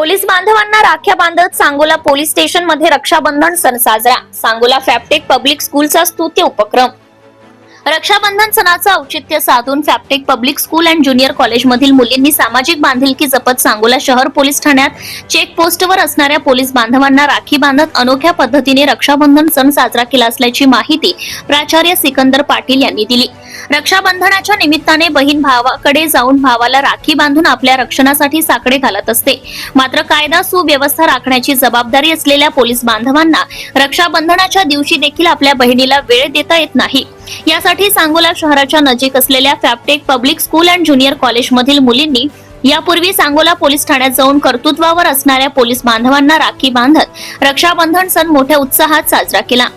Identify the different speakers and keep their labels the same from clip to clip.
Speaker 1: Police बांधवांना राख्या बांधत सांगोला पोलीस स्टेशनमध्ये रक्षाबंधन सण साजरा. सांगोला फॅपटेक पब्लिक स्कूलचा स्तुत्य उपक्रम. रक्षाबंधन सणाचं औचित्य साधून Fabtech public school and junior कॉलेजमधील मुलींनी सामाजिक बांधिलकी जपत सांगोला शहर पोलीस ठाण्यात चेक पोस्टवर असणाऱ्या पोलीस बांधवांना राखी बांधत अनोख्या पद्धतीने रक्षाबंधन सण साजरा केला असल्याची माहिती प्राचार्य सिकंदर पाटील यांनी दिली. रक्षाबंधनाच्या निमित्ताने बहीण भावाकडे जाऊन भावाला राखी बांधून आपल्या रक्षणासाठी साकडे घालत असते. मात्र कायदा सुव्यवस्था राखण्याची जबाबदारी असलेल्या पोलीस बांधवांना रक्षाबंधनाच्या दिवशी देखील आपल्या बहिणीला वेळ देता येत नाही. यासाठी सांगोला शहराच्या नजीक असलेल्या Fabtech public school and junior कॉलेजमधील मुलींनी यापूर्वी सांगोला पोलीस ठाण्यात जाऊन कर्तृत्वावर असणाऱ्या पोलीस बांधवांना राखी बांधत रक्षाबंधन सण मोठ्या उत्साहात साजरा केला.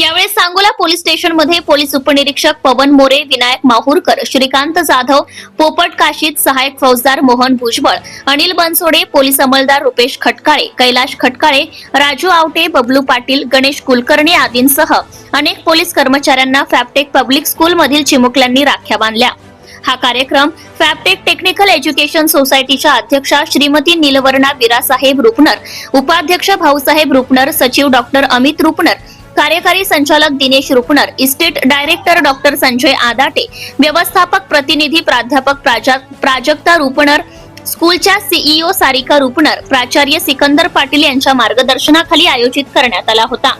Speaker 1: यावेळी सांगोला पोलीस स्टेशनमध्ये पोलीस उपनिरीक्षक पवन मोरे विनायक माहूरकर श्रीकांत जाधव पोपट काशीत सहायक फौजदार मोहन भुजबळ अनिल बनसोडे पोलीस अंमलदार रुपेश खटकाळे कैलाश खटकाळे राजू आवटे बबलू पाटील गणेश कुलकर्णी आदींसह अनेक पोलीस कर्मचाऱ्यांना फॅपटेक पब्लिक स्कूल मधील चिमुकल्यांनी राख्या बांधल्या. हा कार्यक्रम फॅपटेक टेक्निकल एज्युकेशन सोसायटीच्या अध्यक्षा श्रीमती निलवर्णा विरासाहेब रुपनर उपाध्यक्ष भाऊसाहेब रुपनर सचिव डॉक्टर अमित रुपनर कार्यकारी संचालक Dinesh Rupnar estate director doctor Sanjay Adate व्यवस्थापक प्रतिनिधी प्राध्यापक प्राजा- प्राजक्ता रुपणर स्कूलच्या सीईओ सारिका रुपणर प्राचार्य सिकंदर पाटील यांच्या मार्गदर्शनाखाली आयोजित करण्यात आला होता.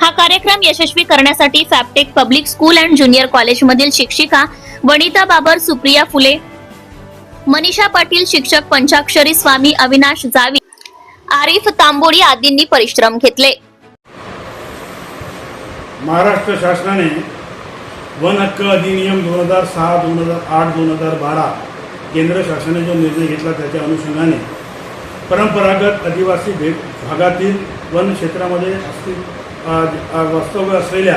Speaker 1: हा कार्यक्रम यशस्वी करण्यासाठी Fabtech public school and junior कॉलेजमधील शिक्षिका वनिता बाबर सुप्रिया फुले मनीषा पाटील शिक्षक पंचाक्षरी स्वामी अविनाश जावी आरिफ तांबोडी आदींनी परिश्रम घेतले.
Speaker 2: महाराष्ट्र शासनाने वन हक्क अधिनियम दोन हजार सहा दोन हजार आठ दोन हजार बारा केंद्र शासनाने जो निर्णय घेतला त्याच्या अनुषंगाने परंपरागत आदिवासी भे भागातील वन क्षेत्रामध्ये अस्ति वास्तव्य असलेल्या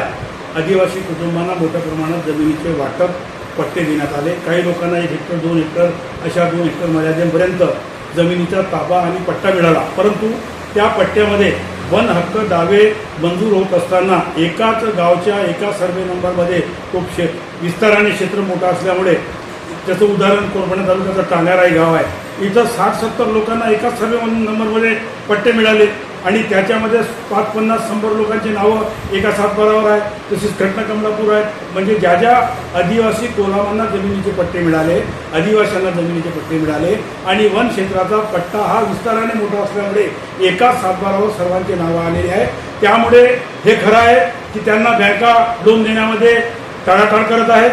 Speaker 2: आदिवासी कुटुंबांना मोठ्या प्रमाणात जमिनीचे वाटप पट्टे देण्यात आले. काही लोकांना एक हेक्टर दोन हेक्टर अशा दोन हेक्टर मर्यादेपर्यंत जमिनीचा ताबा आणि पट्टा मिळाला. परंतु त्या पट्ट्यामध्ये वन हक्क दावे मंजूर होत असताना एकाच गावच्या एका सर्वे नंबरमध्ये तो क्षे विस्ताराने क्षेत्र मोठं असल्यामुळे त्याचं उदाहरण कोरपणे तालुक्याचं टांगाराई गाव आहे. इथं साठ सत्तर लोकांना एकाच सर्वे नंबरमध्ये पट्टे मिळाले. आणि त्याच्यामध्ये पाच पन्नास शंभर लोकांची नावं एका सातबारावर आहेत. तसेच घटना कमलापूर आहेत. म्हणजे ज्या ज्या आदिवासी कोलामांना जमिनीचे पट्टे मिळाले आदिवासींना जमिनीचे पट्टे मिळाले आणि वन क्षेत्राचा पट्टा हा विस्ताराने मोठा असल्यामुळे एकाच सातबारावर सर्वांचे नावं आलेली आहे त्यामुळे हे खरं आहे की त्यांना बँका लोन देण्यामध्ये टाळाटाळ करत आहेत.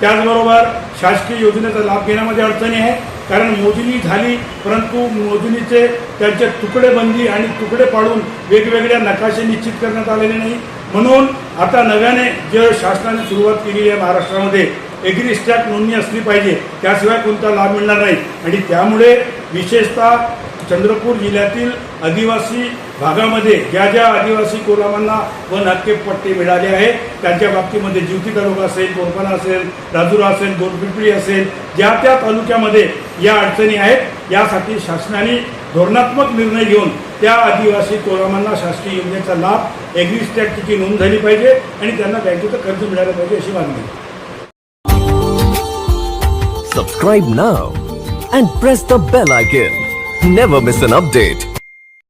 Speaker 2: त्याचबरोबर शासकीय योजनेचा लाभ घेण्यामध्ये अडचणी आहे कारण मोजणी झाली परंतु मोजणीचे त्यांचे तुकडेबंदी आणि तुकडे पाडून वेगवेगळ्या नकाशे निश्चित करण्यात आलेले नाही. म्हणून आता नव्याने जे शासनाने सुरुवात केली आहे महाराष्ट्रामध्ये एग्री स्टॅक नोंदणी असली पाहिजे त्याशिवाय कोणता लाभ मिळणार नाही. आणि त्यामुळे विशेषतः चंद्रपूर जिल्ह्यातील आदिवासी भागामध्ये ज्या ज्या आदिवासी कोलामांना वन हक्केपट्टी मिळाली मिळाले आहेत त्यांच्या बाबतीमध्ये जिवती तालुका असेल कोरपाना असेल राजुरा असेल गोरपिपळी असेल ज्या त्या तालुक्यामध्ये या अडचणी आहेत यासाठी शासनाने धोरणात्मक निर्णय घेऊन त्या आदिवासी कोलामांना शासकीय योजनेचा लाभ एग्री स्टॅटची नोंद झाली पाहिजे आणि त्यांना बँकेचं कर्ज मिळालं पाहिजे अशी मागणी
Speaker 3: subscribe now and press the bell icon never miss an update.